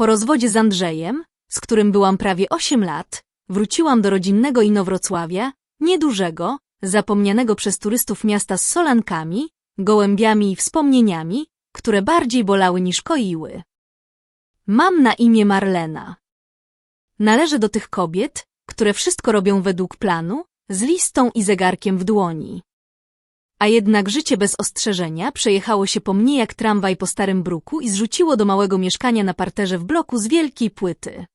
Po rozwodzie z Andrzejem, z którym byłam prawie 8 lat, wróciłam do rodzinnego Inowrocławia, niedużego, zapomnianego przez turystów miasta z solankami, gołębiami i wspomnieniami, które bardziej bolały niż koiły. Mam na imię Marlena. Należę do tych kobiet, które wszystko robią według planu, z listą i zegarkiem w dłoni. A jednak życie bez ostrzeżenia przejechało się po mnie jak tramwaj po starym bruku i zrzuciło do małego mieszkania na parterze w bloku z wielkiej płyty.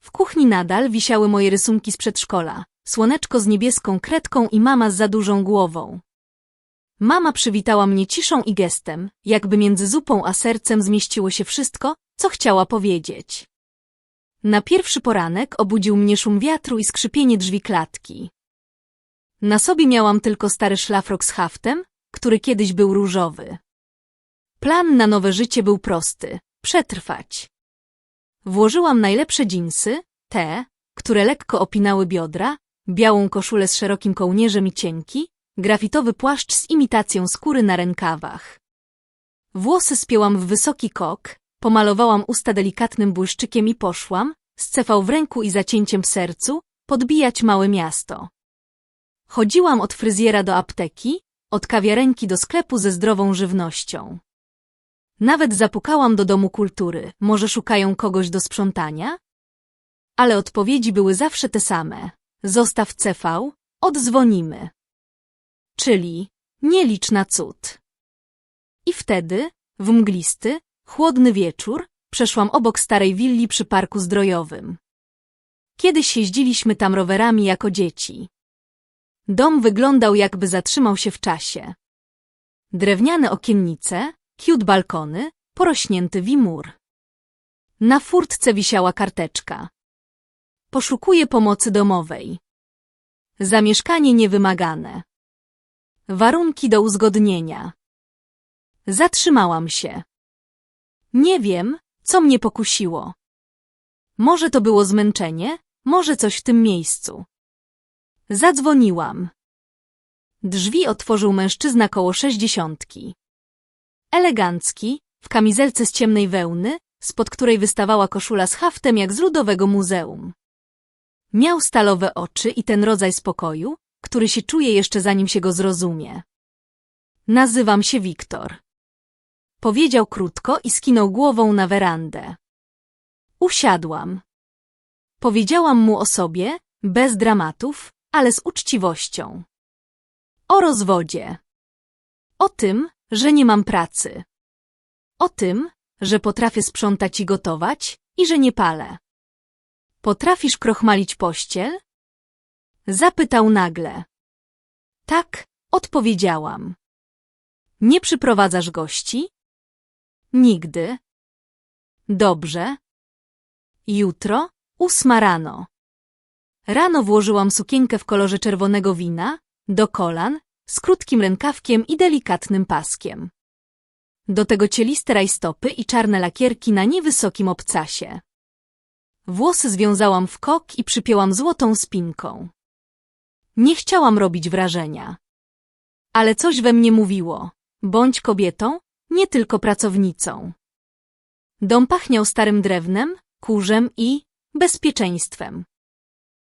W kuchni nadal wisiały moje rysunki z przedszkola, słoneczko z niebieską kredką i mama z za dużą głową. Mama przywitała mnie ciszą i gestem, jakby między zupą a sercem zmieściło się wszystko, co chciała powiedzieć. Na pierwszy poranek obudził mnie szum wiatru i skrzypienie drzwi klatki. Na sobie miałam tylko stary szlafrok z haftem, który kiedyś był różowy. Plan na nowe życie był prosty – przetrwać. Włożyłam najlepsze dżinsy, te, które lekko opinały biodra, białą koszulę z szerokim kołnierzem i cienki, grafitowy płaszcz z imitacją skóry na rękawach. Włosy spięłam w wysoki kok, pomalowałam usta delikatnym błyszczykiem i poszłam, z cefał w ręku i zacięciem w sercu, podbijać małe miasto. Chodziłam od fryzjera do apteki, od kawiarenki do sklepu ze zdrową żywnością. Nawet zapukałam do domu kultury, może szukają kogoś do sprzątania? Ale odpowiedzi były zawsze te same. Zostaw CV, odzwonimy. Czyli nie licz na cud. I wtedy, w mglisty, chłodny wieczór, przeszłam obok starej willi przy parku zdrojowym. Kiedyś jeździliśmy tam rowerami jako dzieci. Dom wyglądał jakby zatrzymał się w czasie. Drewniane okiennice, kiut balkony, porośnięty wimur. Na furtce wisiała karteczka. Poszukuję pomocy domowej. Zamieszkanie niewymagane. Warunki do uzgodnienia. Zatrzymałam się. Nie wiem, co mnie pokusiło. Może to było zmęczenie, może coś w tym miejscu. Zadzwoniłam. Drzwi otworzył mężczyzna koło sześćdziesiątki. Elegancki, w kamizelce z ciemnej wełny, spod której wystawała koszula z haftem jak z ludowego muzeum. Miał stalowe oczy i ten rodzaj spokoju, który się czuje jeszcze zanim się go zrozumie. Nazywam się Wiktor. Powiedział krótko i skinął głową na werandę. Usiadłam. Powiedziałam mu o sobie, bez dramatów, ale z uczciwością. O rozwodzie. O tym, że nie mam pracy. O tym, że potrafię sprzątać i gotować i że nie palę. Potrafisz krochmalić pościel? Zapytał nagle. Tak, odpowiedziałam. Nie przyprowadzasz gości? Nigdy. Dobrze. Jutro, ósma rano. Rano włożyłam sukienkę w kolorze czerwonego wina, do kolan, z krótkim rękawkiem i delikatnym paskiem. Do tego cieliste rajstopy i czarne lakierki na niewysokim obcasie. Włosy związałam w kok i przypięłam złotą spinką. Nie chciałam robić wrażenia. Ale coś we mnie mówiło. Bądź kobietą, nie tylko pracownicą. Dom pachniał starym drewnem, kurzem i bezpieczeństwem.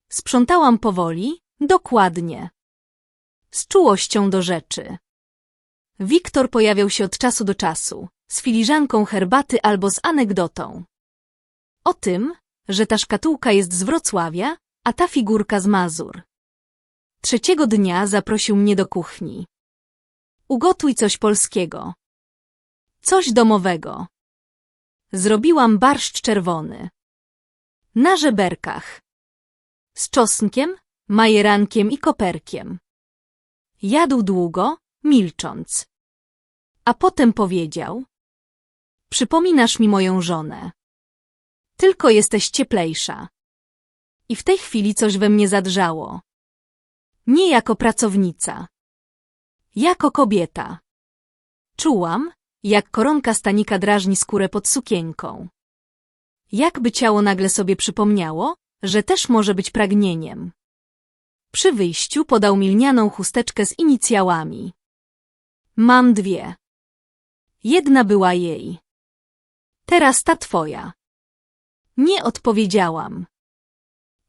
Sprzątałam powoli, dokładnie. Z czułością do rzeczy. Wiktor pojawiał się od czasu do czasu, z filiżanką herbaty albo z anegdotą. O tym, że ta szkatułka jest z Wrocławia, a ta figurka z Mazur. Trzeciego dnia zaprosił mnie do kuchni. Ugotuj coś polskiego. Coś domowego. Zrobiłam barszcz czerwony. Na żeberkach. Z czosnkiem, majerankiem i koperkiem. Jadł długo, milcząc. A potem powiedział. Przypominasz mi moją żonę. Tylko jesteś cieplejsza. I w tej chwili coś we mnie zadrżało. Nie jako pracownica. Jako kobieta. Czułam, jak koronka stanika drażni skórę pod sukienką. Jakby ciało nagle sobie przypomniało, że też może być pragnieniem. Przy wyjściu podał mi lnianą chusteczkę z inicjałami. Mam dwie. Jedna była jej. Teraz ta twoja. Nie odpowiedziałam.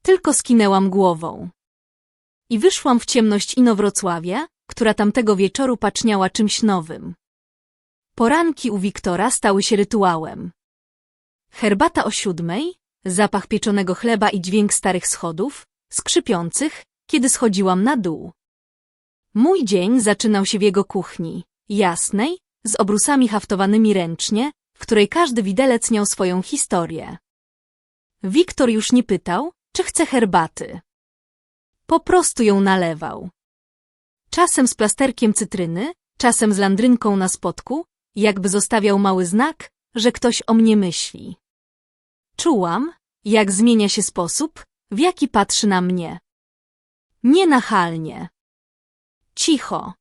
Tylko skinęłam głową. I wyszłam w ciemność Inowrocławia, która tamtego wieczoru paczniała czymś nowym. Poranki u Wiktora stały się rytuałem. Herbata o siódmej, zapach pieczonego chleba i dźwięk starych schodów, skrzypiących, kiedy schodziłam na dół. Mój dzień zaczynał się w jego kuchni, jasnej, z obrusami haftowanymi ręcznie, w której każdy widelec miał swoją historię. Wiktor już nie pytał, czy chce herbaty. Po prostu ją nalewał. Czasem z plasterkiem cytryny, czasem z landrynką na spodku, jakby zostawiał mały znak, że ktoś o mnie myśli. Czułam, jak zmienia się sposób, w jaki patrzy na mnie. Nienachalnie. Cicho.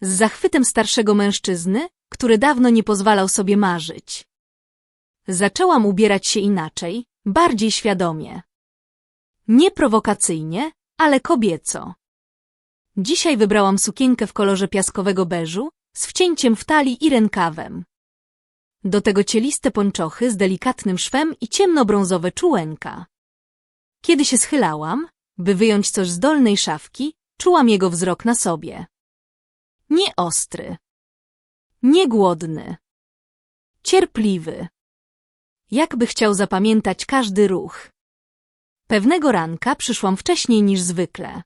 Z zachwytem starszego mężczyzny, który dawno nie pozwalał sobie marzyć. Zaczęłam ubierać się inaczej, bardziej świadomie. Nie prowokacyjnie, ale kobieco. Dzisiaj wybrałam sukienkę w kolorze piaskowego beżu, z wcięciem w talii i rękawem. Do tego cieliste pończochy z delikatnym szwem i ciemnobrązowe czułenka. Kiedy się schylałam, by wyjąć coś z dolnej szafki, czułam jego wzrok na sobie. Nie ostry. Nie głodny. Cierpliwy. Jakby chciał zapamiętać każdy ruch. Pewnego ranka przyszłam wcześniej niż zwykle.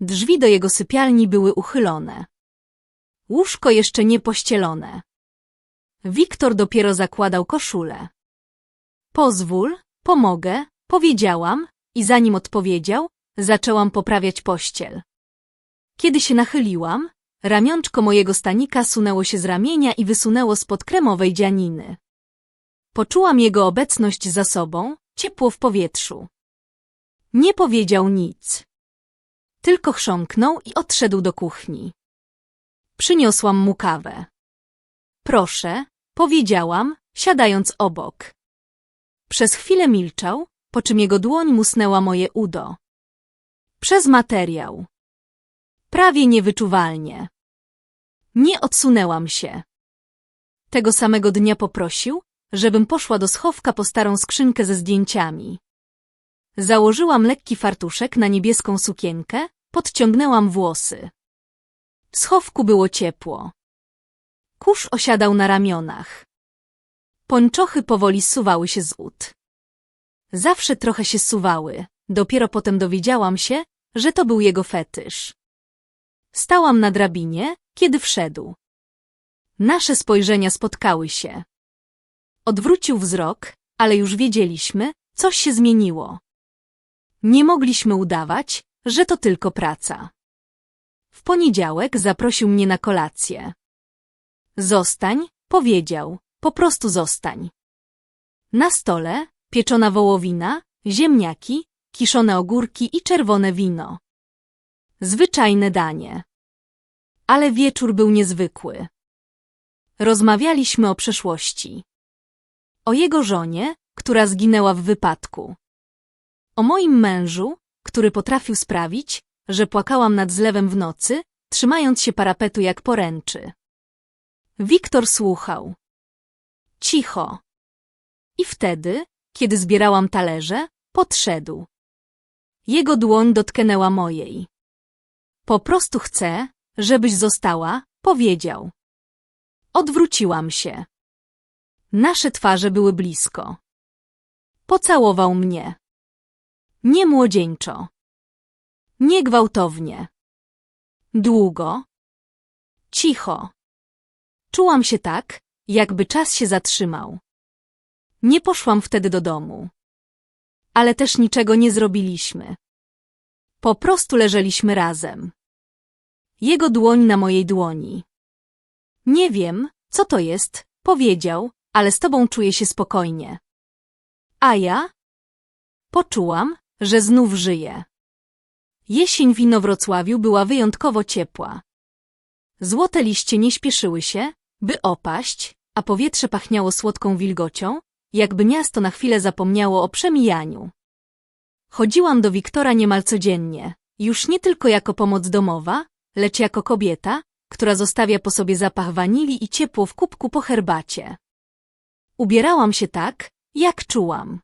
Drzwi do jego sypialni były uchylone. Łóżko jeszcze nie pościelone. Wiktor dopiero zakładał koszulę. Pozwól, pomogę, powiedziałam i zanim odpowiedział, zaczęłam poprawiać pościel. Kiedy się nachyliłam, ramionczko mojego stanika sunęło się z ramienia i wysunęło spod kremowej dzianiny. Poczułam jego obecność za sobą, ciepło w powietrzu. Nie powiedział nic. Tylko chrząknął i odszedł do kuchni. Przyniosłam mu kawę. Proszę, powiedziałam, siadając obok. Przez chwilę milczał, po czym jego dłoń musnęła moje udo. Przez materiał. Prawie niewyczuwalnie. Nie odsunęłam się. Tego samego dnia poprosił, żebym poszła do schowka po starą skrzynkę ze zdjęciami. Założyłam lekki fartuszek na niebieską sukienkę, podciągnęłam włosy. W schowku było ciepło. Kurz osiadał na ramionach. Pończochy powoli zsuwały się z ud. Zawsze trochę się zsuwały, dopiero potem dowiedziałam się, że to był jego fetysz. Stałam na drabinie, kiedy wszedł. Nasze spojrzenia spotkały się. Odwrócił wzrok, ale już wiedzieliśmy, coś się zmieniło. Nie mogliśmy udawać, że to tylko praca. W poniedziałek zaprosił mnie na kolację. Zostań, powiedział, po prostu zostań. Na stole pieczona wołowina, ziemniaki, kiszone ogórki i czerwone wino. Zwyczajne danie. Ale wieczór był niezwykły. Rozmawialiśmy o przeszłości. O jego żonie, która zginęła w wypadku. O moim mężu, który potrafił sprawić, że płakałam nad zlewem w nocy, trzymając się parapetu jak poręczy. Wiktor słuchał. Cicho. I wtedy, kiedy zbierałam talerze, podszedł. Jego dłoń dotknęła mojej. Po prostu chcę, żebyś została, powiedział. Odwróciłam się. Nasze twarze były blisko. Pocałował mnie. Nie młodzieńczo. Nie gwałtownie. Długo. Cicho. Czułam się tak, jakby czas się zatrzymał. Nie poszłam wtedy do domu. Ale też niczego nie zrobiliśmy. Po prostu leżeliśmy razem. Jego dłoń na mojej dłoni. Nie wiem, co to jest, powiedział, ale z tobą czuję się spokojnie. A ja? Poczułam, że znów żyję. Jesień w Inowrocławiu była wyjątkowo ciepła. Złote liście nie śpieszyły się, by opaść, a powietrze pachniało słodką wilgocią, jakby miasto na chwilę zapomniało o przemijaniu. Chodziłam do Wiktora niemal codziennie, już nie tylko jako pomoc domowa, lecz jako kobieta, która zostawia po sobie zapach wanilii i ciepło w kubku po herbacie. Ubierałam się tak, jak czułam.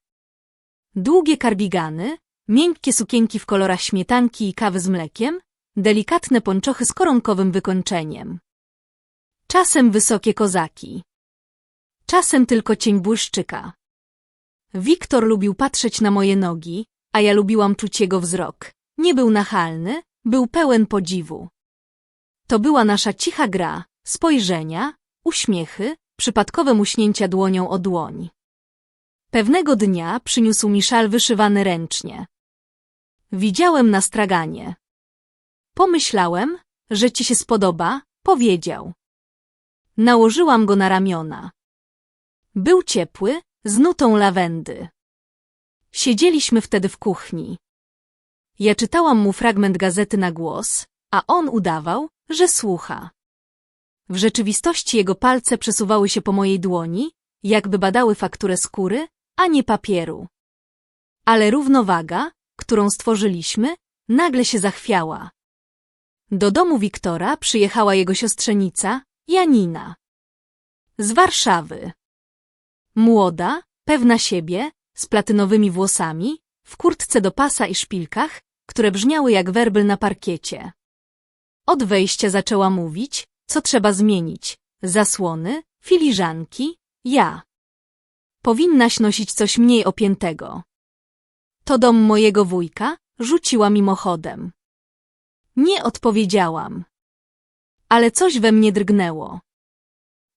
Długie karbigany, miękkie sukienki w kolorach śmietanki i kawy z mlekiem, delikatne ponczochy z koronkowym wykończeniem. Czasem wysokie kozaki. Czasem tylko cień błyszczyka. Wiktor lubił patrzeć na moje nogi, a ja lubiłam czuć jego wzrok. Nie był nachalny, był pełen podziwu. To była nasza cicha gra, spojrzenia, uśmiechy, przypadkowe muśnięcia dłonią o dłoń. Pewnego dnia przyniósł mi szal wyszywany ręcznie. Widziałem na straganie. Pomyślałem, że ci się spodoba, powiedział. Nałożyłam go na ramiona. Był ciepły, z nutą lawendy. Siedzieliśmy wtedy w kuchni. Ja czytałam mu fragment gazety na głos, a on udawał, że słucha. W rzeczywistości jego palce przesuwały się po mojej dłoni, jakby badały fakturę skóry, a nie papieru. Ale równowaga, którą stworzyliśmy, nagle się zachwiała. Do domu Wiktora przyjechała jego siostrzenica, Janina. Z Warszawy. Młoda, pewna siebie, z platynowymi włosami, w kurtce do pasa i szpilkach, które brzmiały jak werbel na parkiecie. Od wejścia zaczęła mówić, co trzeba zmienić. Zasłony, filiżanki, ja. Powinnaś nosić coś mniej opiętego. To dom mojego wujka, rzuciła mimochodem. Nie odpowiedziałam. Ale coś we mnie drgnęło.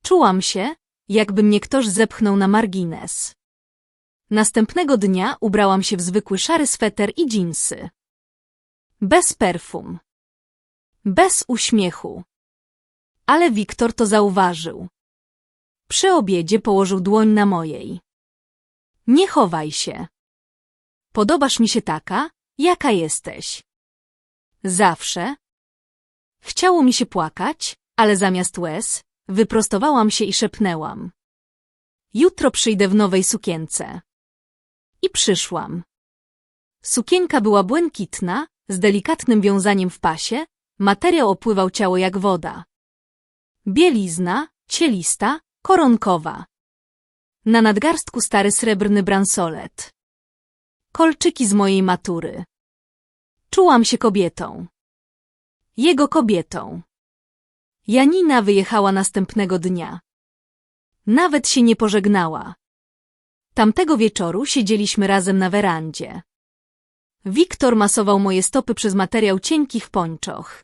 Czułam się, jakby mnie ktoś zepchnął na margines. Następnego dnia ubrałam się w zwykły szary sweter i dżinsy. Bez perfum. Bez uśmiechu. Ale Wiktor to zauważył. Przy obiedzie położył dłoń na mojej. Nie chowaj się. Podobasz mi się taka, jaka jesteś. Zawsze. Chciało mi się płakać, ale zamiast łez, wyprostowałam się i szepnęłam. Jutro przyjdę w nowej sukience. I przyszłam. Sukienka była błękitna, z delikatnym wiązaniem w pasie, materiał opływał ciało jak woda. Bielizna, cielista, koronkowa. Na nadgarstku stary srebrny bransolet. Kolczyki z mojej matury. Czułam się kobietą. Jego kobietą. Janina wyjechała następnego dnia. Nawet się nie pożegnała. Tamtego wieczoru siedzieliśmy razem na werandzie. Wiktor masował moje stopy przez materiał cienkich pończoch.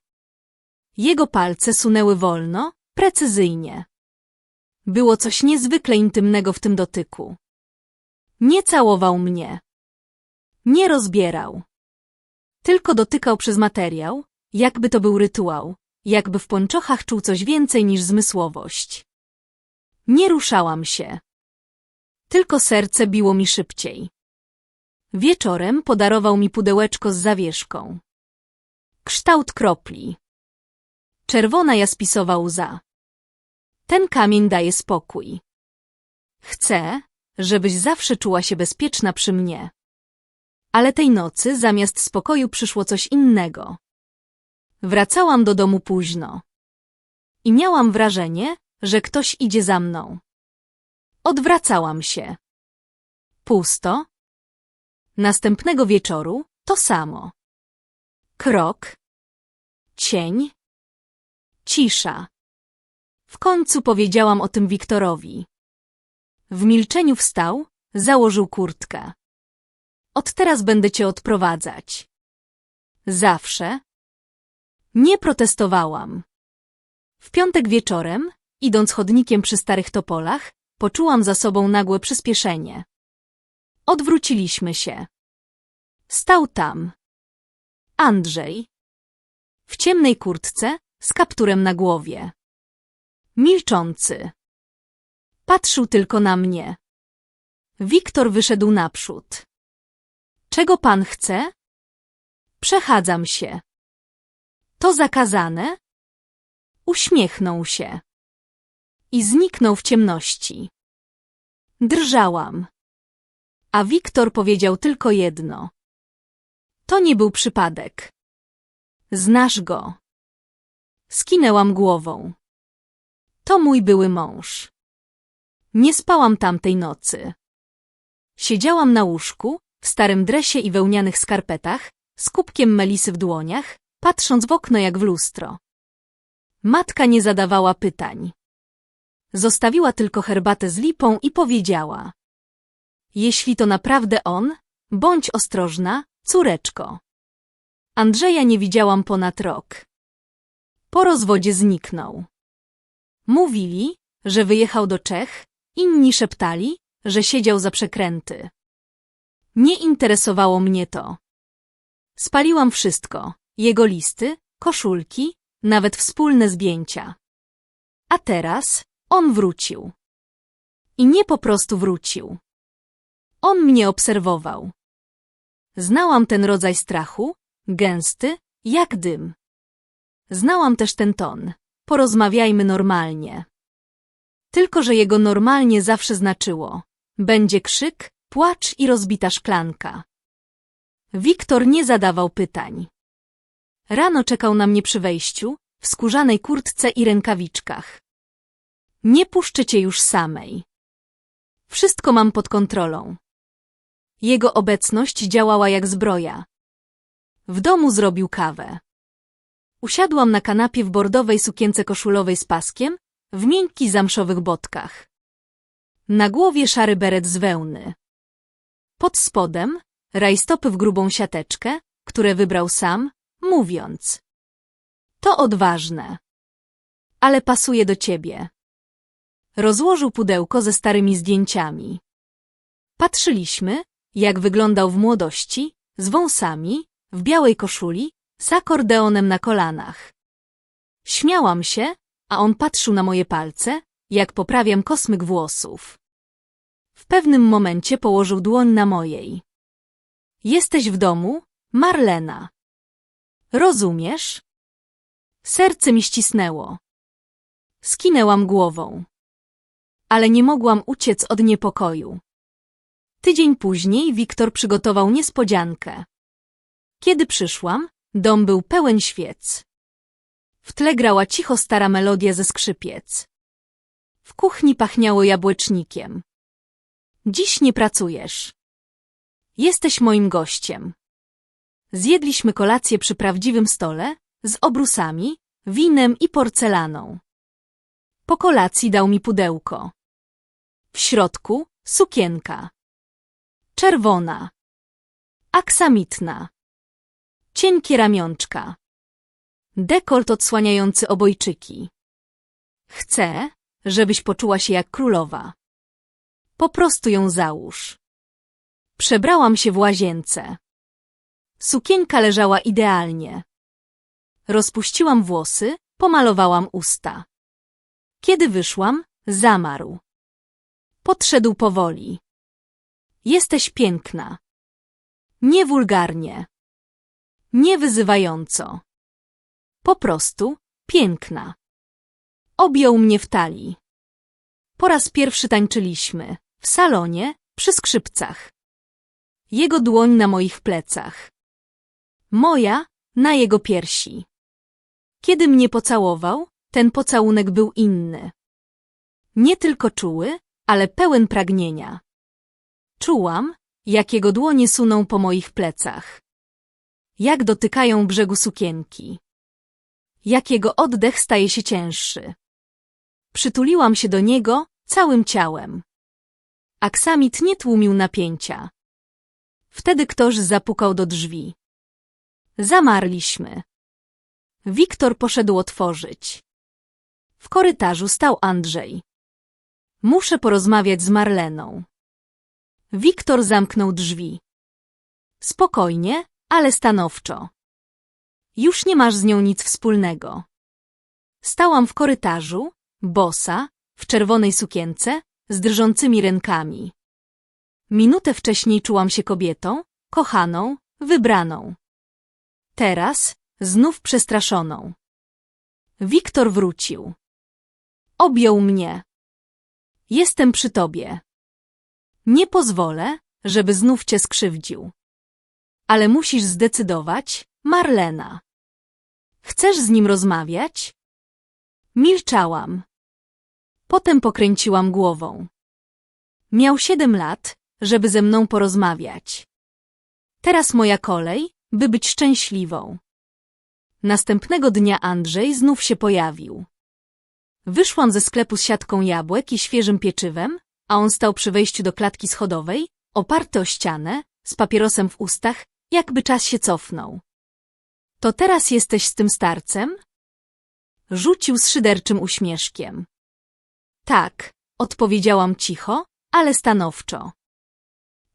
Jego palce sunęły wolno, precyzyjnie. Było coś niezwykle intymnego w tym dotyku. Nie całował mnie. Nie rozbierał. Tylko dotykał przez materiał, jakby to był rytuał, jakby w pończochach czuł coś więcej niż zmysłowość. Nie ruszałam się. Tylko serce biło mi szybciej. Wieczorem podarował mi pudełeczko z zawieszką. Kształt kropli. Czerwona jaspisowa łza. Ten kamień daje spokój. Chcę, żebyś zawsze czuła się bezpieczna przy mnie. Ale tej nocy zamiast spokoju przyszło coś innego. Wracałam do domu późno. I miałam wrażenie, że ktoś idzie za mną. Odwracałam się. Pusto. Następnego wieczoru to samo. Krok. Cień. Cisza. W końcu powiedziałam o tym Wiktorowi. W milczeniu wstał, założył kurtkę. Od teraz będę cię odprowadzać. Zawsze. Nie protestowałam. W piątek wieczorem, idąc chodnikiem przy starych topolach, poczułam za sobą nagłe przyspieszenie. Odwróciliśmy się. Stał tam. Andrzej. W ciemnej kurtce, z kapturem na głowie. Milczący. Patrzył tylko na mnie. Wiktor wyszedł naprzód. Czego pan chce? Przechadzam się. To zakazane? Uśmiechnął się. I zniknął w ciemności. Drżałam. A Wiktor powiedział tylko jedno. To nie był przypadek. Znasz go. Skinęłam głową. To mój były mąż. Nie spałam tamtej nocy. Siedziałam na łóżku, w starym dresie i wełnianych skarpetach, z kubkiem melisy w dłoniach, patrząc w okno jak w lustro. Matka nie zadawała pytań. Zostawiła tylko herbatę z lipą i powiedziała. Jeśli to naprawdę on, bądź ostrożna, córeczko. Andrzeja nie widziałam ponad rok. Po rozwodzie zniknął. Mówili, że wyjechał do Czech, inni szeptali, że siedział za przekręty. Nie interesowało mnie to. Spaliłam wszystko, jego listy, koszulki, nawet wspólne zdjęcia. A teraz on wrócił. I nie po prostu wrócił. On mnie obserwował. Znałam ten rodzaj strachu, gęsty, jak dym. Znałam też ten ton. Porozmawiajmy normalnie. Tylko, że jego normalnie zawsze znaczyło. Będzie krzyk, płacz i rozbita szklanka. Wiktor nie zadawał pytań. Rano czekał na mnie przy wejściu, w skórzanej kurtce i rękawiczkach. Nie puszczę cię już samej. Wszystko mam pod kontrolą. Jego obecność działała jak zbroja. W domu zrobił kawę. Usiadłam na kanapie w bordowej sukience koszulowej z paskiem, w miękkich zamszowych botkach. Na głowie szary beret z wełny. Pod spodem rajstopy w grubą siateczkę, które wybrał sam, mówiąc. To odważne. Ale pasuje do ciebie. Rozłożył pudełko ze starymi zdjęciami. Patrzyliśmy, jak wyglądał w młodości, z wąsami, w białej koszuli, z akordeonem na kolanach. Śmiałam się, a on patrzył na moje palce, jak poprawiam kosmyk włosów. W pewnym momencie położył dłoń na mojej. Jesteś w domu, Marlena. Rozumiesz? Serce mi ścisnęło. Skinęłam głową. Ale nie mogłam uciec od niepokoju. Tydzień później Wiktor przygotował niespodziankę. Kiedy przyszłam, dom był pełen świec. W tle grała cicho stara melodia ze skrzypiec. W kuchni pachniało jabłecznikiem. Dziś nie pracujesz. Jesteś moim gościem. Zjedliśmy kolację przy prawdziwym stole, z obrusami, winem i porcelaną. Po kolacji dał mi pudełko. W środku sukienka. Czerwona. Aksamitna. Cienkie ramionczka. Dekolt odsłaniający obojczyki. Chcę, żebyś poczuła się jak królowa. Po prostu ją załóż. Przebrałam się w łazience. Sukienka leżała idealnie. Rozpuściłam włosy, pomalowałam usta. Kiedy wyszłam, zamarł. Podszedł powoli. Jesteś piękna. Nie wulgarnie. Nie wyzywająco. Po prostu piękna. Objął mnie w talii. Po raz pierwszy tańczyliśmy. W salonie, przy skrzypcach. Jego dłoń na moich plecach. Moja na jego piersi. Kiedy mnie pocałował, ten pocałunek był inny. Nie tylko czuły, ale pełen pragnienia. Czułam, jak jego dłonie suną po moich plecach. Jak dotykają brzegu sukienki. Jak jego oddech staje się cięższy. Przytuliłam się do niego całym ciałem. Aksamit nie tłumił napięcia. Wtedy ktoś zapukał do drzwi. Zamarliśmy. Wiktor poszedł otworzyć. W korytarzu stał Andrzej. Muszę porozmawiać z Marleną. Wiktor zamknął drzwi. Spokojnie, ale stanowczo. Już nie masz z nią nic wspólnego. Stałam w korytarzu, bosa, w czerwonej sukience, z drżącymi rękami. Minutę wcześniej czułam się kobietą, kochaną, wybraną. Teraz znów przestraszoną. Wiktor wrócił. Objął mnie. Jestem przy tobie. Nie pozwolę, żeby znów cię skrzywdził. Ale musisz zdecydować, Marlena. Chcesz z nim rozmawiać? Milczałam. Potem pokręciłam głową. Miał siedem lat, żeby ze mną porozmawiać. Teraz moja kolej, by być szczęśliwą. Następnego dnia Andrzej znów się pojawił. Wyszłam ze sklepu z siatką jabłek i świeżym pieczywem, a on stał przy wejściu do klatki schodowej, oparty o ścianę, z papierosem w ustach, jakby czas się cofnął. To teraz jesteś z tym starcem? Rzucił z szyderczym uśmieszkiem. Tak, odpowiedziałam cicho, ale stanowczo.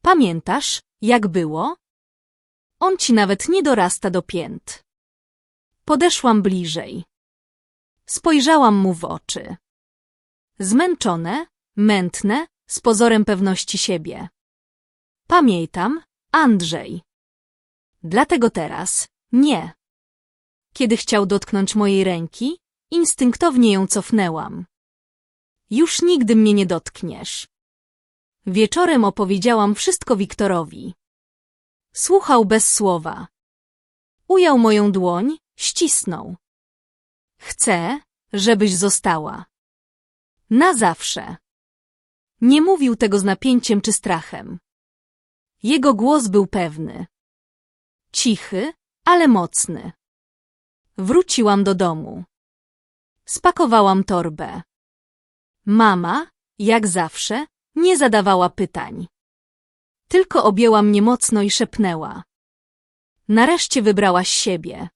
Pamiętasz, jak było? On ci nawet nie dorasta do pięt. Podeszłam bliżej. Spojrzałam mu w oczy. Zmęczone, mętne, z pozorem pewności siebie. Pamiętam, Andrzej. Dlatego teraz nie. Kiedy chciał dotknąć mojej ręki, instynktownie ją cofnęłam. Już nigdy mnie nie dotkniesz. Wieczorem opowiedziałam wszystko Wiktorowi. Słuchał bez słowa. Ujął moją dłoń, ścisnął. Chcę, żebyś została. Na zawsze. Nie mówił tego z napięciem czy strachem. Jego głos był pewny. Cichy, ale mocny. Wróciłam do domu. Spakowałam torbę. Mama, jak zawsze, nie zadawała pytań. Tylko objęła mnie mocno i szepnęła. Nareszcie wybrałaś siebie.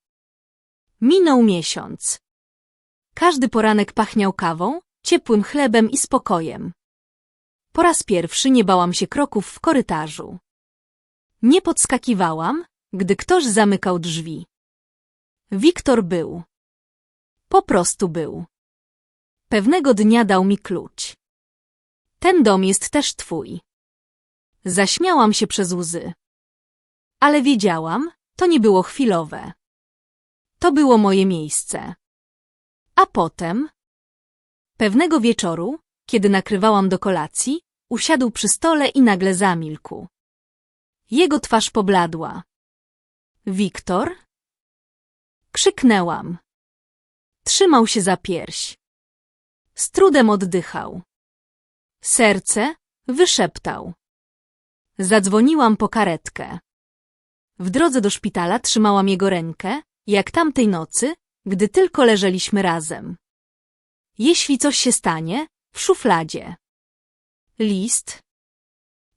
Minął miesiąc. Każdy poranek pachniał kawą, ciepłym chlebem i spokojem. Po raz pierwszy nie bałam się kroków w korytarzu. Nie podskakiwałam, gdy ktoś zamykał drzwi. Wiktor był. Po prostu był. Pewnego dnia dał mi klucz. Ten dom jest też twój. Zaśmiałam się przez łzy. Ale wiedziałam, to nie było chwilowe. To było moje miejsce. A potem... Pewnego wieczoru, kiedy nakrywałam do kolacji, usiadł przy stole i nagle zamilkł. Jego twarz pobladła. Wiktor? Krzyknęłam. Trzymał się za pierś. Z trudem oddychał. Serce wyszeptał. Zadzwoniłam po karetkę. W drodze do szpitala trzymałam jego rękę, jak tamtej nocy, gdy tylko leżeliśmy razem. Jeśli coś się stanie, w szufladzie. List.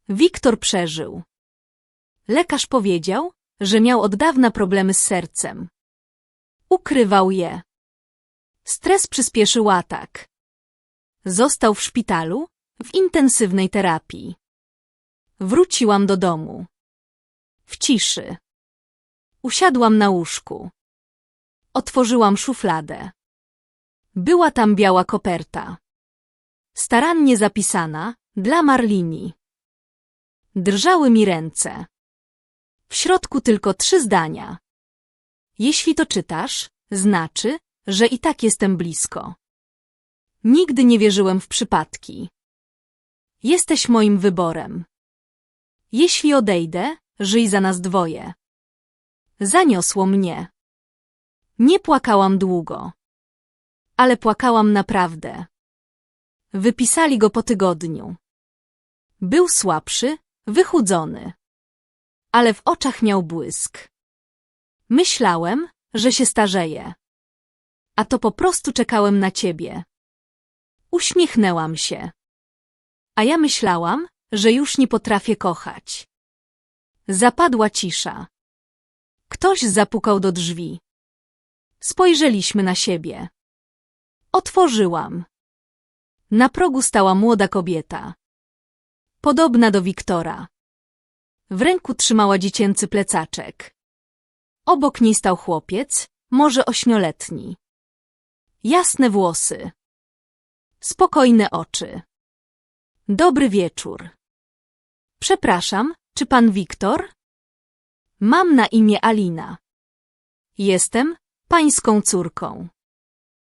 Wiktor przeżył. Lekarz powiedział, że miał od dawna problemy z sercem. Ukrywał je. Stres przyspieszył atak. Został w szpitalu, w intensywnej terapii. Wróciłam do domu. W ciszy. Usiadłam na łóżku. Otworzyłam szufladę. Była tam biała koperta. Starannie zapisana dla Marlini. Drżały mi ręce. W środku tylko trzy zdania. Jeśli to czytasz, znaczy, że i tak jestem blisko. Nigdy nie wierzyłem w przypadki. Jesteś moim wyborem. Jeśli odejdę, żyj za nas dwoje. Zaniosło mnie. Nie płakałam długo. Ale płakałam naprawdę. Wypisali go po tygodniu. Był słabszy, wychudzony. Ale w oczach miał błysk. Myślałem, że się starzeje. A to po prostu czekałem na ciebie. Uśmiechnęłam się. A ja myślałam, że już nie potrafię kochać. Zapadła cisza. Ktoś zapukał do drzwi. Spojrzeliśmy na siebie. Otworzyłam. Na progu stała młoda kobieta. Podobna do Wiktora. W ręku trzymała dziecięcy plecaczek. Obok niej stał chłopiec, może ośmioletni. Jasne włosy. Spokojne oczy. Dobry wieczór. Przepraszam, czy pan Wiktor? Mam na imię Alina. Jestem pańską córką.